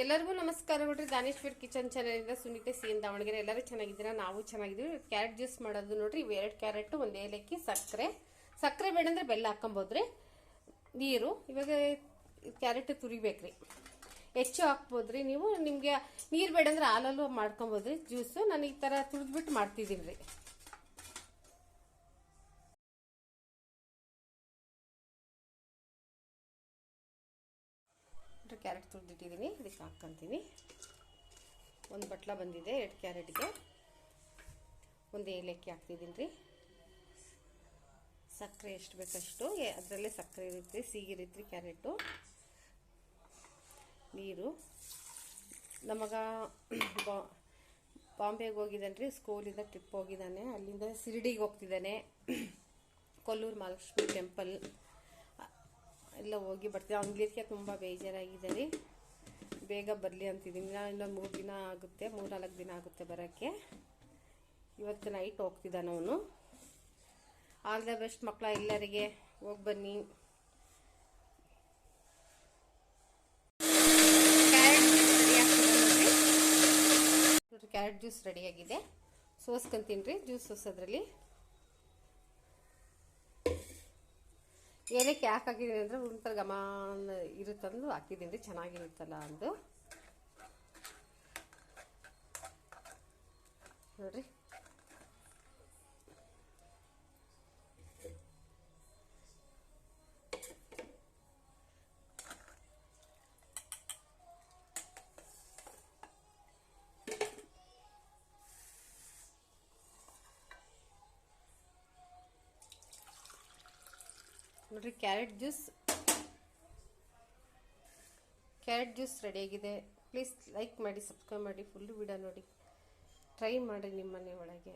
ಎಲ್ಲರಿಗೂ ನಮಸ್ಕಾರ ನೋಡ್ರಿ. ದಾನೇಶ್ವರ್ ಕಿಚನ್ ಚಾನಲಿಂದ ಸುನೀತೆ ಸಿ ದಾವಣಗೆರೆ. ಎಲ್ಲರೂ ಚೆನ್ನಾಗಿದ್ದೀರಾ? ನಾವು ಚೆನ್ನಾಗಿದ್ದೀವಿ. ಕ್ಯಾರೆಟ್ ಜ್ಯೂಸ್ ಮಾಡೋದು ನೋಡ್ರಿ. ಇವು ಎರಡು ಕ್ಯಾರೆಟ್ ಒಂದು ಏಲಕ್ಕಿ ಸಕ್ಕರೆ. ಸಕ್ಕರೆ ಬೇಡ ಅಂದ್ರೆ ಬೆಲ್ಲ ಹಾಕೊಬೋದ್ರಿ ನೀರು. ಇವಾಗ ಕ್ಯಾರೆಟ್ ತುರಿಬೇಕ್ರಿ. ಹೆಚ್ಚು ಹಾಕ್ಬೋದ್ರಿ ನೀವು ನಿಮಗೆ ನೀರು ಬೇಡ ಅಂದ್ರೆ ಹಾಲಲ್ಲೂ ಮಾಡ್ಕೊಬೋದ್ರಿ ಜ್ಯೂಸು ನಾನು ಈ ಥರ ತುರಿದ್ಬಿಟ್ಟು ಮಾಡ್ತಿದ್ದೀನಿ ರೀ. ಕ್ಯಾರೆಟ್ ತುರಿದಿಟ್ಟಿದ್ದೀನಿ ಇದಕ್ಕೆ ಹಾಕ್ಕೊಂತೀನಿ. ಒಂದು ಬಟ್ಲ ಬಂದಿದೆ, ಎರಡು ಕ್ಯಾರೆಟ್ಗೆ. ಒಂದು ಏಲಕ್ಕಿ ಹಾಕ್ತಿದ್ದೀನಿ ರೀ. ಸಕ್ಕರೆ ಎಷ್ಟು ಬೇಕಷ್ಟು ಅದರಲ್ಲೇ ಸಕ್ಕರೆ ಇರುತ್ತೆ ಸಿಗಿರುತ್ತೆ ಕ್ಯಾರೆಟು. ನೀರು. ನಮಗ ಬಾಂಬೆಗೆ ಹೋಗಿದ್ದಾನೆ ರೀ, ಸ್ಕೂಲಿಂದ ಟ್ರಿಪ್ ಹೋಗಿದ್ದಾನೆ. ಅಲ್ಲಿಂದ ಶಿರಡಿಗೆ ಹೋಗ್ತಿದ್ದಾನೆ. ಕೊಲ್ಲೂರು ಮಹಾಲಕ್ಷ್ಮಿ ಟೆಂಪಲ್. ಎಲ್ಲ ಹೋಗಿ ಬರ್ತೀವಿ. ಅವ್ನಿಗೆ ತುಂಬ ಬೇಜಾರಾಗಿದೆ ರೀ ಬೇಗ ಬರಲಿ ಅಂತಿದ್ದೀನಿ ನಾನು ಇನ್ನೊಂದು ಮೂರು ದಿನ ಆಗುತ್ತೆ. ಮೂರು ನಾಲ್ಕು ದಿನ ಆಗುತ್ತೆ ಬರೋಕ್ಕೆ. ಇವತ್ತು ನೈಟ್ ಹೋಗ್ತಿದ್ದಾನೆ ಅವನು. ಆಲ್ ದ ಬೆಸ್ಟ್ ಮಕ್ಕಳ ಎಲ್ಲರಿಗೆ. ಹೋಗಿ ಬನ್ನಿ. ಕ್ಯಾರೆಟ್ ಜ್ಯೂಸ್ ರೆಡಿಯಾಗಿದೆ ಸೋಸ್ಕೊಂತೀನಿ ರೀ ಜ್ಯೂಸ್ ಸೋಸೋದ್ರಲ್ಲಿ. ಏನಕ್ಕೆ ಯಾಕೆ ಹಾಕಿದ್ದೀನಿ ಅಂದರೆ ಒಂಥರ ಘಮ ಇರುತ್ತಂದು ಹಾಕಿದ್ದೀನಿ ಚೆನ್ನಾಗಿರುತ್ತಲ್ಲ ಅಂದು. ನೋಡ್ರಿ. ನೋಡ್ರಿ ಕ್ಯಾರೆಟ್ ಜ್ಯೂಸ್ ಕ್ಯಾರೆಟ್ ಜ್ಯೂಸ್ ರೆಡಿಯಾಗಿದೆ ಪ್ಲೀಸ್ ಲೈಕ್ ಮಾಡಿ ಸಬ್ಸ್ಕ್ರೈಬ್ ಮಾಡಿ ಫುಲ್ಲು ವಿಡಿಯೋ ನೋಡಿ. ಟ್ರೈ ಮಾಡಿ ನಿಮ್ಮ ಮನೆ ಒಳಗೆ.